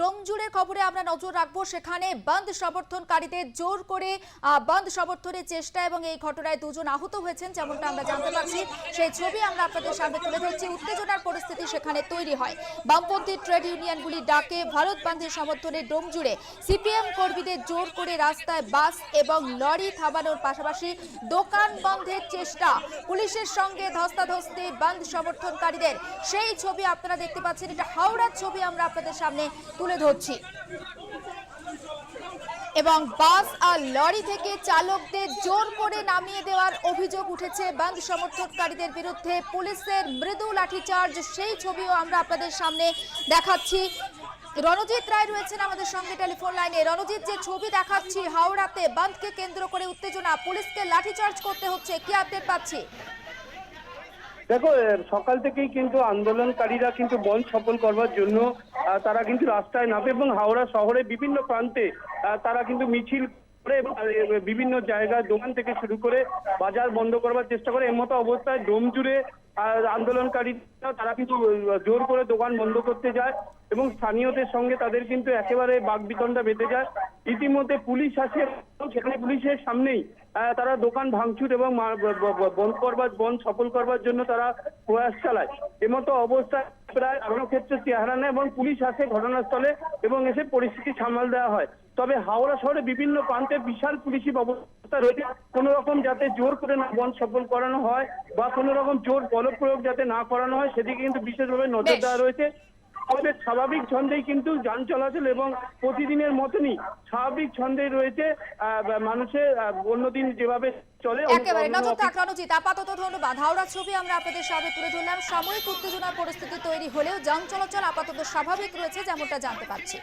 ডোমজুড়ের খবরে আমরা নজর রাখব। সেখানে বন্ধ সমর্থনকারীদের জোর করে বন্ধ সমর্থনের চেষ্টা এবং এই ঘটনায় দুজন আহত হয়েছেন যেমনটা আমরা জানতে পারছি। সেই ছবি আমরা আপনাদের সামনে তুলে ধরছি। উত্তেজনার পরিস্থিতি সেখানে তৈরি হয়। বামপন্থী ট্রেড ইউনিয়নগুলি ডাকে ভারত বন্ধের সমর্থনে ডোমজুড়ে সিপিএম কর্মীদের জোর করে রাস্তায় বাস এবং লরি থামানোর পাশাপাশি দোকান বন্ধের চেষ্টা। পুলিশের সঙ্গে ধস্তাধস্তি বন্ধ সমর্থনকারীদের। সেই ছবি আপনারা দেখতে পাচ্ছেন। এটা হাওড়ার ছবি আমরা আপনাদের সামনে তুলে ধরছি। এবং বাস আর লরি থেকে চালকদের জোর করে নামিয়ে দেওয়ার অভিযোগ উঠেছে বন্ধ সমর্থনকারীদের বিরুদ্ধে। পুলিশের মৃদু লাঠিচার্জ, সেই ছবিও আমরা আপনাদের সামনে দেখাচ্ছি। রণজিৎ রায় রয়েছেন আমাদের সঙ্গে টেলিফোন লাইনে। রণজিৎ, যে ছবি দেখাচ্ছি হাওড়াতে বন্ধকে কেন্দ্র করে উত্তেজনা, পুলিশকে লাঠিচার্জ করতে হচ্ছে। কি আপডেট পাচ্ছি? দেখো সকাল থেকেই কিন্তু আন্দোলনকারীরা কিন্তু বন্ধ সফল করবার জন্য তারা কিন্তু রাস্তায় নামে এবং হাওড়া শহরে বিভিন্ন প্রান্তে তারা কিন্তু মিছিল করে এবং বিভিন্ন জায়গায় দোকান থেকে শুরু করে বাজার বন্ধ করবার চেষ্টা করে। এমতো অবস্থায় ডোম জুড়ে আন্দোলনকারীরা, তারা কিন্তু জোর করে দোকান বন্ধ করতে যায় এবং স্থানীয়দের সঙ্গে তাদের কিন্তু একেবারে বাগবিতণ্ডা বেঁধে যায়। ইতিমধ্যে পুলিশ আসে সেখানে পুলিশের সামনেই তারা দোকান ভাঙচুর এবং বন্ধ করবার, বন্ধ সফল করবার জন্য তারা প্রয়াস চালায়। এমতো অবস্থায় প্রায় আরও ক্ষেত্রে চেহারা নেয় এবং পুলিশ আসে ঘটনাস্থলে এবং এসে পরিস্থিতি সামাল দেওয়া হয়। তবে হাওড়া শহরে বিভিন্ন প্রান্তে বিশাল পুলিশি ব্যবস্থা রয়েছে। কোনো রকম যাতে জোর করে না বন সফল করানো হয় বা কোনো রকম জোর বলপ্রয়োগ যাতে না করানো হয় সেদিকে কিন্তু বিশেষভাবে নজর দেওয়া রয়েছে। আমাদের স্বাভাবিক ছন্দেই কিন্তু যান চলাচল এবং প্রতিদিনের মতনই স্বাভাবিক ছন্দেই রয়েছে আহ, মানুষের অন্যদিন যেভাবে চলে একেবারে নজর অন্য থাক আপাতত ধন্যবাদ। হাওড়ার ছবি আমরা আপনাদের সামনে তুলে ধরলাম। সাময়িক উত্তেজনার পরিস্থিতি তৈরি হলেও যান চলাচল আপাতত স্বাভাবিক রয়েছে যেমনটা জানতে পারছি।